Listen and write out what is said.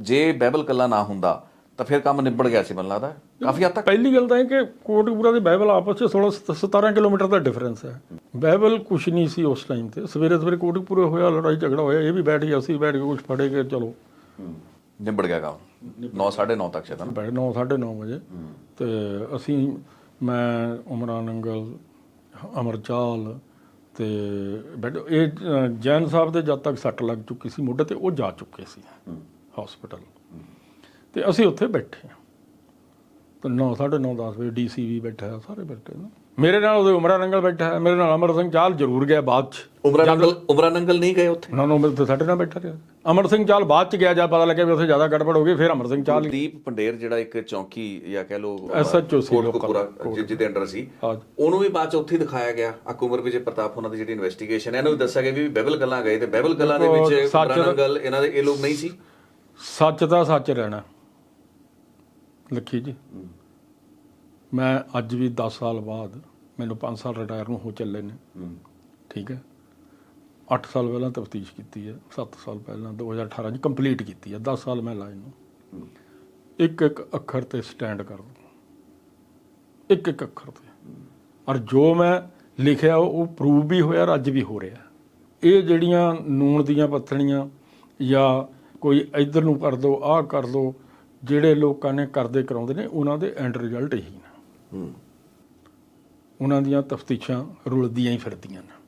ਜੇ ਬਾਈਬਲ ਕੱਲਾ ਨਾ ਹੁੰਦਾ ਤਾਂ ਫਿਰ ਕੰਮ ਨਿਬੜ ਗਿਆ ਸੀ ਮੈਨੂੰ ਲੱਗਦਾ। ਕਾਫੀ ਹੱਦ ਤੱਕ। ਪਹਿਲੀ ਗੱਲ ਤਾਂ ਇਹ ਕਿ ਕੋਟਕਪੂਰਾ ਤੇ ਬਾਈਬਲ ਆਪਸ ਵਿੱਚ 16 17 ਕਿਲੋਮੀਟਰ ਦਾ ਡਿਫਰੈਂਸ ਹੈ। ਬਾਈਬਲ ਕੁਛ ਨਹੀਂ ਸੀ ਉਸ ਟਾਈਮ ਤੇ। ਸਵੇਰੇ ਸਵੇਰੇ ਕੋਟਕਪੂਰੇ ਹੋਇਆ ਲੜਾਈ ਝਗੜਾ ਹੋਇਆ ਇਹ ਵੀ ਬੈਠ ਗਿਆ ਅਸੀਂ ਬੈਠ ਕੇ ਕੁਝ ਫੜੇ ਕੇ ਚਲੋ। ਨਿਬੜ ਗਿਆ ਕੰਮ। 9 9:30 ਤੱਕ ਸ਼ਾਇਦ ਨਾ? ਬੈਠ 9 9:30 ਵਜੇ। ਤੇ ਅਸੀਂ ਮੈਂ ਉਮਰਾਂ ਨੰਗਲ ਅਮਰਚਾਲ ਤੇ ਬੈਠ ਇਹ ਜੈਨ ਸਾਹਿਬ ਦੇ ਜਦ ਤੱਕ ਸੱਟ ਲੱਗ ਚੁੱਕੀ ਸੀ ਮੋਢੇ ਤੇ ਉਹ ਜਾ ਚੁੱਕੇ ਸੀ। ਹਸਪੀਟਲ। ਤੇ ਅਸੀਂ ਉੱਥੇ ਬੈਠੇ ਹਾਂ। ਤੇ 9 9:30 10 ਵਜੇ ਡੀਸੀ ਵੀ ਬੈਠਾ ਸਾਰੇ ਬੈਠੇ ਨੇ। ਮੇਰੇ ਨਾਲ ਉਹਦੇ ਉਮਰਾਂ ਨੰਗਲ ਬੈਠਾ ਹੈ ਮੇਰੇ ਨਾਲ ਅਮਰ ਸਿੰਘ ਚਾਲ ਜ਼ਰੂਰ ਗਿਆ ਬਾਅਦ ਚ। ਉਮਰਾ ਨੰਗਲ ਉਮਰਾ ਨੰਗਲ ਨਹੀਂ ਗਏ ਉੱਥੇ? ਨਾ ਨਾ ਤੇ ਸਾਡੇ ਨਾਲ ਬੈਠਾ ਰਿਹਾ। ਅਮਰ ਸਿੰਘ ਚਾਲ ਬਾਅਦ ਚ ਗਿਆ ਜਦ ਪਤਾ ਲੱਗਿਆ ਵੀ ਉੱਥੇ ਜ਼ਿਆਦਾ ਗੜਬੜ ਹੋ ਗਈ ਫਿਰ ਅਮਰ ਸਿੰਘ ਚਾਲ ਦੀਪ ਪੰਡੇਰ ਜਿਹੜਾ ਇੱਕ ਚੌਂਕੀ ਜਾਂ ਕਹਿ ਲੋ SHO ਸੀ ਲੋਕਲ। ਪੂਰਾ ਜਿਹਦੇ ਅੰਡਰ ਸੀ। ਉਹਨੂੰ ਵੀ ਬਾਅਦ ਚ ਉੱਥੇ ਦਿਖਾਇਆ ਗਿਆ ਅਕੂਮਰ ਵਿਜੇ ਪ੍ਰਤਾਪ ਉਹਨਾਂ ਦੀ ਜਿਹੜੀ ਇਨਵੈਸਟੀਗੇਸ਼ਨ ਹੈ ਇਹਨੂੰ ਵੀ ਦੱਸਿਆ ਗਿਆ ਵੀ ਬਾਈਬਲ ਗੱਲਾਂ ਗਏ ਤੇ ਬਾਈਬਲ ਗੱਲਾਂ ਦੇ ਵਿੱਚ ਉਮਰਾ ਨੰਗਲ ਇਹਨਾਂ ਦੇ ਇਹ ਲੋਕ ਨਹੀਂ ਸੀ। ਸੱਚ ਦਾ ਸੱਚ ਰਹਿਣਾ। ਲੱਖੀ ਜੀ ਮੈਂ ਅੱਜ ਵੀ 10 ਸਾਲ ਬਾਅਦ ਮੈਨੂੰ 5 ਸਾਲ ਰਿਟਾਇਰ ਨੂੰ ਹੋ ਚੱਲੇ ਨੇ। ਠੀਕ ਹੈ। 8 ਸਾਲ ਪਹਿਲਾਂ ਤਫਤੀਸ਼ ਕੀਤੀ ਹੈ 7 ਸਾਲ ਪਹਿਲਾਂ 2018 ਚ ਕੰਪਲੀਟ ਕੀਤੀ ਹੈ 10 ਸਾਲ ਮੈਂ ਲਾਏ ਨੂੰ। ਇੱਕ ਇੱਕ ਅੱਖਰ ਤੇ ਸਟੈਂਡ ਕਰ ਇੱਕ ਇੱਕ ਅੱਖਰ ਤੇ। ਔਰ ਜੋ ਮੈਂ ਲਿਖਿਆ ਉਹ ਪ੍ਰੂਵ ਵੀ ਹੋਇਆ ਔਰ ਅੱਜ ਵੀ ਹੋ ਰਿਹਾ। ਇਹ ਜਿਹੜੀਆਂ ਨੂਣ ਦੀਆਂ ਪੱਥਣੀਆਂ ਜਾਂ ਕੋਈ ਇੱਧਰ ਨੂੰ ਕਰ ਦੋ ਆਹ ਕਰ ਦੋ ਜਿਹੜੇ ਲੋਕਾਂ ਨੇ ਕਰਦੇ ਕਰਾਉਂਦੇ ਨੇ ਉਹਨਾਂ ਦੇ ਐਂਡ ਰਿਜ਼ਲਟ ਇਹੀ ਨੇ। ਹੂੰ। ਉਹਨਾਂ ਦੀਆਂ ਤਫਤੀਸ਼ਾਂ ਰੁਲਦੀਆਂ ਹੀ ਫਿਰਦੀਆਂ ਨੇ।